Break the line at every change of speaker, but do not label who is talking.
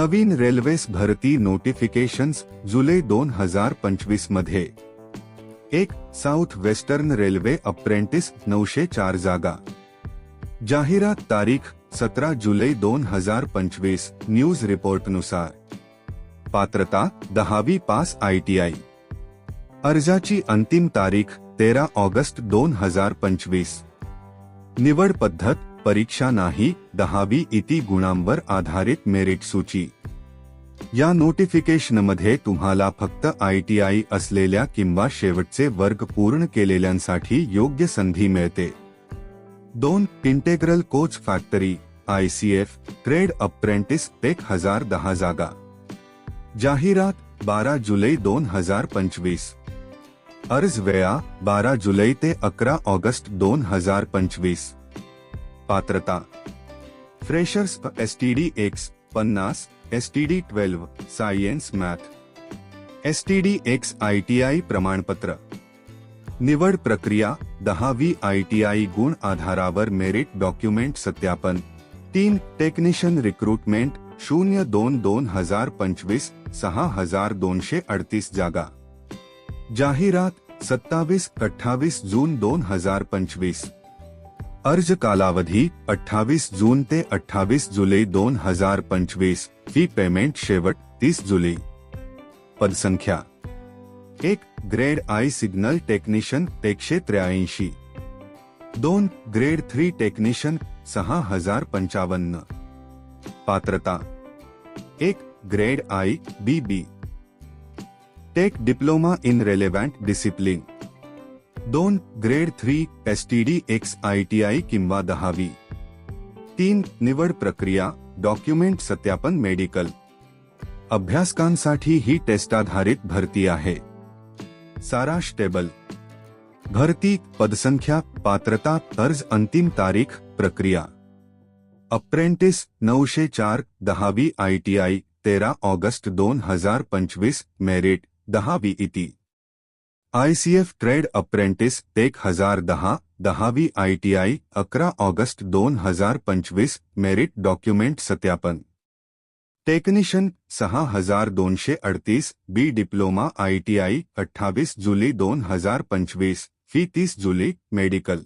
नवीन railways भरती notifications जुलै दोन हज़ार पंचवीस मध्ये. एक साऊथ वेस्टर्न रेल्वे अप्रेंटिस नऊशे चार जागा. जाहिरात तारीख, सतरा जुलै दोन हज़ार पंचवीस, न्यूज़ रिपोर्टनुसार. पात्रता, दहावी पास आय टी आय. अर्जाची अंतिम तारीख, तेरा ऑगस्ट दोन हज़ार पंचवीस. निवड पद्धत परीक्षा नाही दहावी इति गुणांवर आधारित मेरिट सूची. या नोटिफिकेशनमध्ये तुम्हाला फक्त आय टी आय असलेल्या किंवा शेवटचे वर्ग पूर्ण केलेल्यांसाठी योग्य संधी मिळते. दोन integral coach factory I C F trade apprentice एक हजार दहा जागा. जाहिरात बारा जुलै दोन हजार पंचवीस. अर्ज वेळा बारा जुलै ते अकरा ऑगस्ट दोन हजार पंचवीस. पात्रता। Freshers S T D X पन्नास S T D twelve science math S T D X I T I प्रमाणपत्र। निवड प्रक्रिया, दहावी आय टी आय गुण आधारावर मेरिट डॉक्युमेंट सत्यापन। तीन टेक्निशियन रिक्रुटमेंट शून्य दोन दोन हज़ार पंचवीस, सहा हज़ार दोनशे अडतीस जागा. जाहिरात, सत्तावीस अठ्ठावीस जून दोन हज़ार पंचवीस. अर्ज़ कालावधी अठ्ठावीस जून ते अठ्ठावीस जुलै दोन हज़ार पंचवीस फ़ी पेमेंट शेवट तीस जुलै. पदसंख्या एक, ग्रेड आय सिग्नल टेक्निशियन एकशे त्र्याऐंशी. दोन, ग्रेड थ्री टेक्निशियन सहा हज़ार पंचावन्न. पात्रता एक, grade I, B B. Tech diploma in relevant discipline. दोन grade three S T D X I T I किंवा दहावी. तीन निवड प्रक्रिया, डॉक्युमेंट सत्यापन मेडिकल. अभ्यासकांसाठी ही टेस्ट आधारित भरती आहे. साराश टेबल. भरती पदसंख्या, पात्रता अर्ज़ अंतिम तारीख, प्रक्रिया. अप्रेंटिस, नऊशे चार, दहावी आय टी आय तेरा ऑगस्ट दोन हज़ार पंचवीस, मेरिट, दहावी इति. आयसीएफ ट्रेड अप्रेंटिस एक हज़ार दहा, दहावी आईटीआई, अकरा ऑगस्ट दोन हज़ार पंचवीस, मेरिट डॉक्युमेंट सत्यापन. टेक्निशियन, सहा हज़ार दोनशे अडतीस, बी डिप्लोमा आईटीआई, अठ्ठावीस जुलै दोन हज़ार पंचवीस, फ़ी तीस जुलै, मेडिकल.